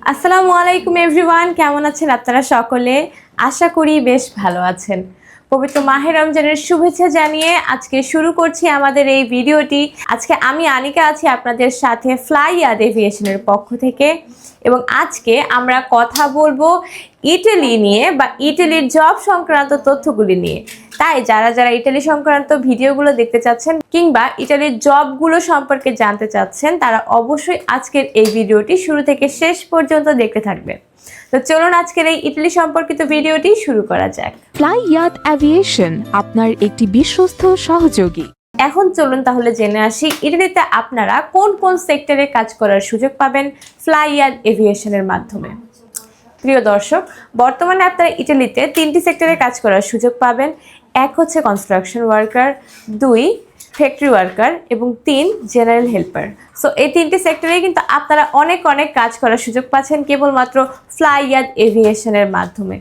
আসসালামু আলাইকুম এভরিওয়ান, কেমন আছেন আপনারা সকলে? আশা করি বেশ ভালো আছেন। পবিত্র মাহে রমজানের শুভেচ্ছা জানিয়ে আজকে শুরু করছি আমাদের এই ভিডিওটি। আজকে আমি আনিকা আছি আপনাদের সাথে ফ্লাই ইয়াদ এভিয়েশনের পক্ষ থেকে। এবং আজকে আমরা কথা বলব ইটালি নিয়ে বা ইটালির জব সংক্রান্ত তথ্যগুলি নিয়ে। তাই যারা যারা ইটালি সংক্রান্ত ভিডিওগুলো দেখতে চাচ্ছেন কিংবা ইটালির জবগুলো সম্পর্কে জানতে চাচ্ছেন তারা অবশ্যই আজকের এই ভিডিওটি শুরু থেকে শেষ পর্যন্ত দেখতে থাকবেন। তো চলুন আজকের এই ইটালি সম্পর্কিত ভিডিওটি শুরু করা যাক। ফ্লাই ইয়াত অ্যাভিয়েশন আপনার একটি বিশ্বস্ত সহযোগী। এখন চলুন তাহলে জেনে আসি ইটালিতে আপনারা কোন কোন সেক্টরে কাজ করার সুযোগ পাবেন ফ্লাই ইয়ার এভিয়েশনের মাধ্যমে? প্রিয় দর্শক বর্তমানে আপনারা ইটালিতে তিনটি সেক্টরে কাজ করার সুযোগ পাবেন। এক হচ্ছে কনস্ট্রাকশন ওয়ার্কার দুই ফ্যাক্টরি ওয়ার্কার এবং তিন জেনারেল হেল্পার সো এই তিনটি সেক্টরে কিন্তু আপনারা অনেক অনেক কাজ করার সুযোগ পাচ্ছেন কেবলমাত্র ফ্লাই এভিয়েশনের মাধ্যমে।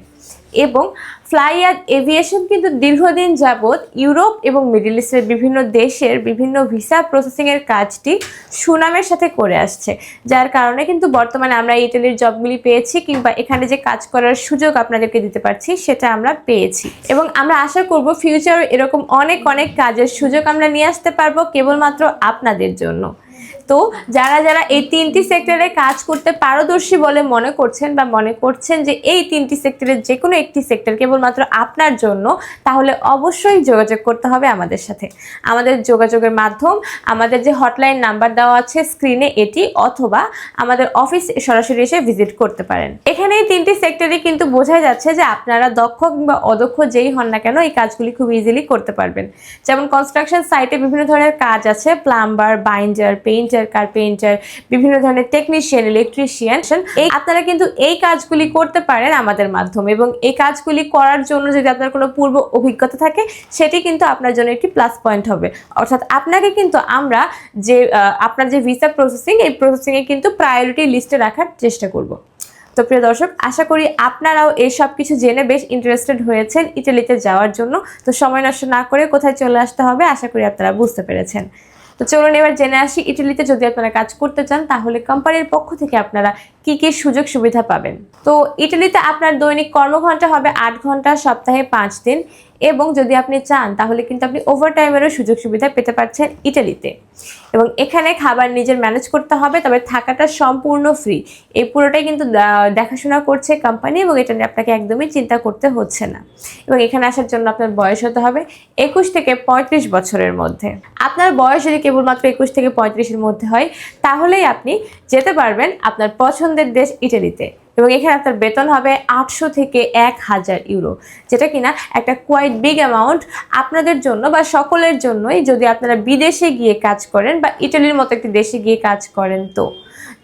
এবং ফ্লাইয়ার এভিয়েশন কিন্তু দীর্ঘদিন যাবৎ ইউরোপ এবং মিডল ইস্টের বিভিন্ন দেশের বিভিন্ন ভিসা প্রসেসিংয়ের কাজটি সুনামের সাথে করে আসছে, যার কারণে কিন্তু বর্তমানে আমরা ইটালির জবগুলি পেয়েছি কিংবা এখানে যে কাজ করার সুযোগ আপনাদেরকে দিতে পারছি সেটা আমরা পেয়েছি। এবং আমরা আশা করব ফিউচারে এরকম অনেক অনেক কাজের সুযোগ আমরা নিয়ে আসতে পারব কেবলমাত্র আপনাদের জন্য। তো যারা যারা এই তিনটি সেক্টরে কাজ করতে পারদর্শী বলে মনে করছেন বা মনে করছেন যে এই তিনটি সেক্টরের যে কোনো একটি সেক্টর কেবলমাত্র আপনার জন্য, তাহলে অবশ্যই যোগাযোগ করতে হবে আমাদের সাথে। আমাদের যোগাযোগের মাধ্যম, আমাদের যে হটলাইন নাম্বার দেওয়া আছে স্ক্রিনে এটি, অথবা আমাদের অফিস সরাসরি এসে ভিজিট করতে পারেন। এখানে এই তিনটি সেক্টরে কিন্তু বোঝা যাচ্ছে যে আপনারা দক্ষ কিংবা অদক্ষ যেই হন না কেন, এই কাজগুলি খুব ইজিলি করতে পারবেন। যেমন কনস্ট্রাকশন সাইটে বিভিন্ন ধরনের কাজ আছে প্লাম্বার বাইন্ডার পেইন্টার কার্পেন্টার বিভিন্ন ধরনের টেকনিশিয়ান ইলেকট্রিশিয়ান আপনারা কিন্তু এই কাজগুলি করতে পারেন আমাদের মাধ্যমে এবং এই কাজগুলি করার জন্য যদি আপনার কোনো পূর্ব অভিজ্ঞতা থাকে, সেটি কিন্তু আপনার জন্য একটি প্লাস পয়েন্ট হবে। অর্থাৎ আপনাকে কিন্তু আমরা যে আপনার যে ভিসা প্রসেসিং এই প্রসেসিংয়ে কিন্তু প্রায়োরিটি লিস্টে রাখার চেষ্টা করব। তো প্রিয় দর্শক, আশা করি আপনারাও এই সব কিছু জেনে বেশ ইন্টারেস্টেড হয়েছেন ইটালিতে যাওয়ার জন্য। তো সময় নষ্ট না করে কোথায় চলে আসতে হবে, আশা করি আপনারা বুঝতে পেরেছেন। তো চলুন এবার জেনে আসি ইটালিতে যদি আপনারা কাজ করতে চান, তাহলে কোম্পানির পক্ষ থেকে আপনারা কি কি সুযোগ সুবিধা পাবেন? তো ইটালিতে আপনার দৈনিক কর্মঘন্টা হবে আট ঘণ্টা সপ্তাহে পাঁচ দিন এবং যদি আপনি চান, তাহলে কিন্তু আপনি ওভারটাইমেরও সুযোগ সুবিধা পেতে পারছেন ইটালিতে। এবং এখানে খাবার নিজের ম্যানেজ করতে হবে, তবে থাকাটা সম্পূর্ণ ফ্রি এই পুরোটাই কিন্তু দেখাশোনা করছে কোম্পানি এবং এটা নিয়ে আপনাকে একদমই চিন্তা করতে হচ্ছে না। এবং এখানে আসার জন্য আপনার বয়স হতে হবে একুশ থেকে পঁয়ত্রিশ বছরের মধ্যে। আপনার বয়স যদি কেবলমাত্র একুশ থেকে পঁয়ত্রিশের মধ্যে হয়, তাহলেই আপনি যেতে পারবেন আপনার পছন্দের দেশ ইটালিতে। এবং এখানে আপনার বেতন হবে আটশো থেকে এক হাজার ইউরো, যেটা কিনা একটা কোয়াইট বিগ অ্যামাউন্ট আপনাদের জন্য বা সকলের জন্যই যদি আপনারা বিদেশে গিয়ে কাজ করেন বা ইটালির মতো একটি দেশে গিয়ে কাজ করেন তো।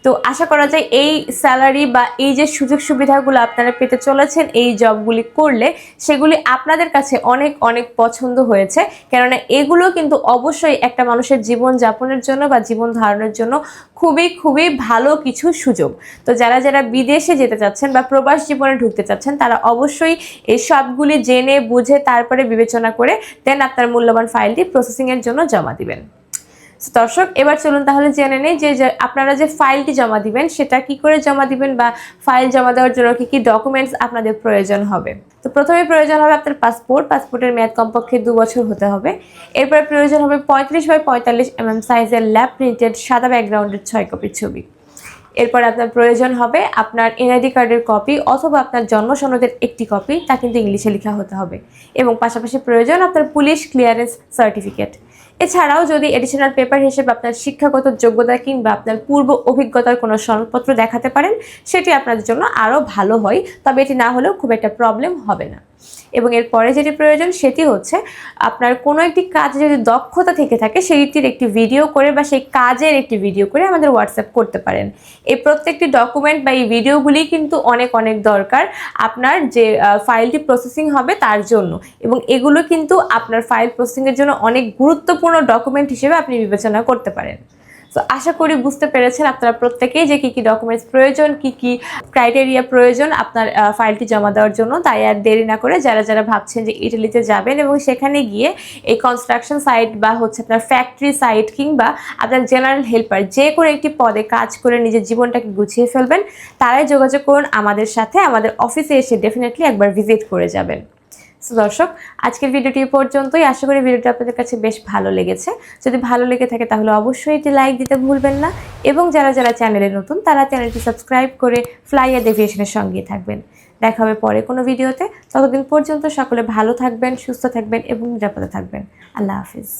তো আশা করা যায় এই স্যালারি বা এই যে সুযোগ সুবিধাগুলো আপনারা পেতে চলেছেন, এই জবগুলি করলে সেগুলি আপনাদের কাছে অনেক অনেক পছন্দ হয়েছে। কেননা এগুলো কিন্তু অবশ্যই একটা মানুষের জীবন যাপনের জন্য বা জীবন ধারণের জন্য খুবই খুবই ভালো কিছু সুযোগ। তো যারা যারা বিদেশে যেতে চাচ্ছেন বা প্রবাস জীবনে ঢুকতে চাচ্ছেন, তারা অবশ্যই এই সবগুলি জেনে, বুঝে তারপরে বিবেচনা করে দেন আপনার মূল্যবান ফাইলটি প্রসেসিংয়ের জন্য জমা দিবেন। দর্শক, এবার চলুন তাহলে জেনে নেই যে আপনারা যে ফাইলটি জমা দিবেন, সেটা কি করে জমা দিবেন বা ফাইল জমা দেওয়ার জন্য কি কি ডকুমেন্টস আপনাদের প্রয়োজন হবে? তো প্রথমে প্রয়োজন হবে আপনার পাসপোর্ট পাসপোর্টের মেয়াদ কমপক্ষে দু বছর হতে হবে। এরপরে প্রয়োজন হবে পঁয়ত্রিশ বাই পঁয়তাল্লিশ এমএম সাইজের ল্যাব প্রিন্টেড সাদা ব্যাকগ্রাউন্ডের ছয় কপির ছবি। এরপর আপনার প্রয়োজন হবে আপনার এনআইডি কার্ডের কপি অথবা আপনার জন্ম সনদের একটি কপি তা কিন্তু ইংলিশে লেখা হতে হবে। এবং পাশাপাশি প্রয়োজন আপনার পুলিশ ক্লিয়ারেন্স সার্টিফিকেট এছাড়াও যদি এডিশনাল পেপার হিসেবে আপনার শিক্ষাগত যোগ্যতা কিংবা আপনার পূর্ব অভিজ্ঞতার কোনো সনদপত্র দেখাতে পারেন, সেটি আপনাদের জন্য আরও ভালো হয়। তবে এটি না হলেও খুব একটা প্রবলেম হবে না। এবং এরপরে যেটি প্রয়োজন, সেটি হচ্ছে আপনার কোনো একটি কাজে যদি দক্ষতা থেকে থাকে, সেইটির একটি ভিডিও করে বা সেই কাজের একটি ভিডিও করে আমাদের হোয়াটসঅ্যাপ করতে পারেন। এই প্রত্যেকটি ডকুমেন্ট বা এই ভিডিওগুলি কিন্তু অনেক অনেক দরকার আপনার যে ফাইলটি প্রসেসিং হবে তার জন্য। এবং এগুলো কিন্তু আপনার ফাইল প্রসেসিংয়ের জন্য অনেক গুরুত্বপূর্ণ ডকুমেন্ট হিসেবে আপনি বিবেচনা করতে পারেন। তো আশা করি বুঝতে পেরেছেন আপনারা প্রত্যেকেই যে কী কী ডকুমেন্টস প্রয়োজন, কী কী ক্রাইটেরিয়া প্রয়োজন আপনার ফাইলটি জমা দেওয়ার জন্য। তাই আর দেরি না করে যারা যারা ভাবছেন যে ইটালিতে যাবেন এবং সেখানে গিয়ে এই কনস্ট্রাকশন সাইট বা হচ্ছে আপনার ফ্যাক্টরি সাইট কিংবা আপনার জেনারেল হেল্পার যে কোনো একটি পদে কাজ করে নিজের জীবনটাকে গুছিয়ে ফেলবেন, তারাই যোগাযোগ করুন আমাদের সাথে। আমাদের অফিসে এসে ডেফিনেটলি একবার ভিজিট করে যাবেন। তো দর্শক, আজকের ভিডিওটি পর্যন্তই। আশা করি ভিডিওটি আপনাদের কাছে বেশ ভালো লেগেছে। যদি ভালো লেগে থাকে তাহলে অবশ্যই এটি লাইক দিতে ভুলবেন না এবং যারা যারা চ্যানেলে নতুন তারা চ্যানেলটি সাবস্ক্রাইব করে ফ্লাইয়ার ডেভিয়েশনের সঙ্গে থাকবেন। দেখা হবে পরে কোনো ভিডিওতে। ততদিন পর্যন্ত সকলে ভালো থাকবেন, সুস্থ থাকবেন এবং নিরাপদে থাকবেন। আল্লাহ হাফিজ।